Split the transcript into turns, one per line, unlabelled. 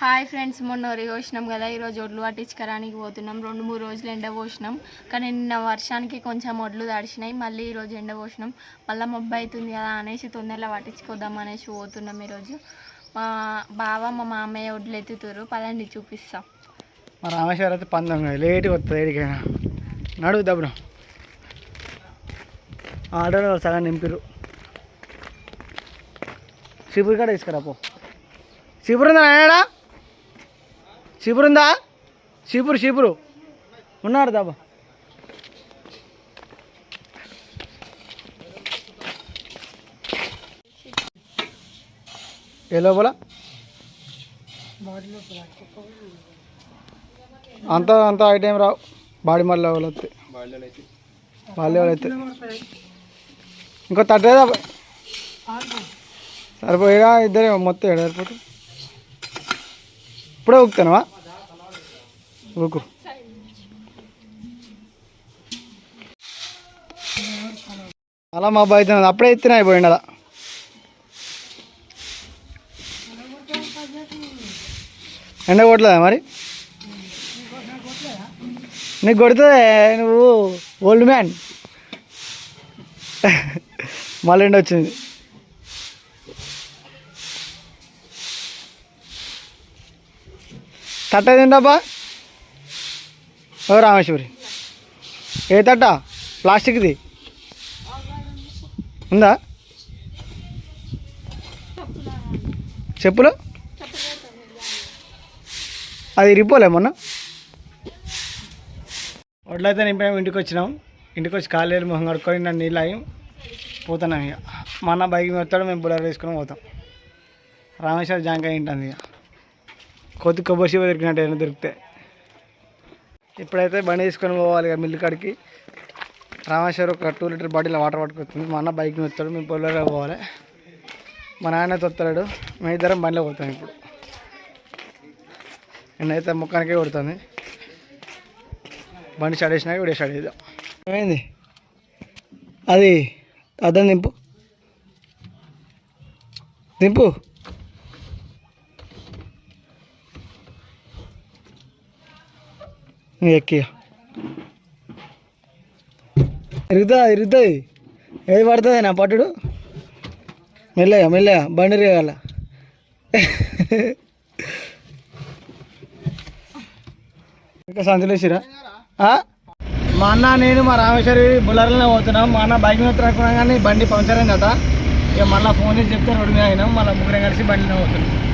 Hi friends మొన్న వరి పోసినాం కదా ఈరోజు ఒడ్లు పట్టించుకోవడానికి పోతున్నాం. రెండు మూడు రోజులు ఎండ పోసినాం. కానీ నిన్న వర్షానికి కొంచెం ఒడ్లు తడిచినాయి మళ్ళీ ఈరోజు ఎండ పోసినాం. మళ్ళీ మొబ్బు అవుతుంది కదా అనేసి తొందరలో పట్టించుకోదాం అనేసి పోతున్నాం ఈరోజు. మా బావ మా మామయ్య ఒడ్లు ఎత్తుతారు. పదండి చూపిస్తాం.
మా రామేశ్వర అయితే పందం లేట్గా వస్తుంది ఏడికైనా నడువు దబ్బును. సగం నింపిరు శిబురు కూడా తీసుకురా పో. శిబురు ఉందా నాయనా శిబురు ఉందా శిబురు ఉన్నాడు దాబా. ఏ లోపల? అంత అంత ఐటెం రావు. బాడీ మళ్ళీ లెవెల్ వస్తే. బాడీ లెవెల్ అయితే. ఇంకో తట్టేదా సరిపోయిగా ఇద్దరే మొత్తం ఏడు ఇప్పుడే ఊకుతానవా? ఊకు. అలా మా అబ్బాయి అవుతున్నది అప్పుడే ఎత్తిన అయిపోయింది అలా ఎండ కొట్టలేదా మరి? నీకు కొడుతుంది? నువ్వు ఓల్డ్ మ్యాన్ మళ్ళీ ఎండ వచ్చింది. తట్ట తింటాపా ఓ రామేశ్వరి. ఏ తట్ట? ప్లాస్టిక్ది. ఉందా? చెప్పులు? అది ఇరిపోలే మొన్న? వడ్లయితే నింపాము ఇంటికి వచ్చినాం ఇంటికి వచ్చి కాలేరు మొహం కడుక్కొని నన్ను నీళ్ళు ఆగి పోతున్నాం ఇక మా అన్న బైక్ మీద వస్తాడు మేము బుల్లర్ వేసుకొని పోతాం. రామేశ్వర జాంకాయ ఉంటుంది ఇక కొద్ది కొబ్బరి శివ దొరికినట్టు ఏమైనా దొరికితే. ఇప్పుడైతే బండి తీసుకొని పోవాలి ఇక మిల్లు కాడికి. రామేశ్వర్ ఒక టూ లీటర్ బాటిల్ వాటర్ పట్టుకొస్తుంది మా అన్న బైక్ వస్తాడు మేము పొలంలో పోవాలి. మా నాన్న తొత్తలేడు మేము ఇద్దరం బండిలో పోతాం ఇప్పుడు. నేనైతే ముఖానికే కొడుతుంది. బండి స్టార్ట్ చేసినాక వీడియో స్టార్ట్ చేద్దాం. ఏమైంది? అది అద్దం దింపు దింపు ఎక్కి. ఇరుగుతా ఇరుగుతాయి ఏది పడుతుంది నా పట్టుడు? మెల్లగా మెల్లగా బండి రేగాల ఇంకా సంతులేసిరా మా అన్న నేను మా రామేశ్వరి బుల్లర్లోనే పోతున్నాం. మా అన్న బైక్ మీద తిరగకుండా కానీ బండి పంక్చర్ అయిందట. ఇక మళ్ళీ ఫోన్ చేసి చెప్తే రోడ్డు మీద అయినాం. మళ్ళీ ముగ్గురం కలిసి బండిలో పోతున్నాం.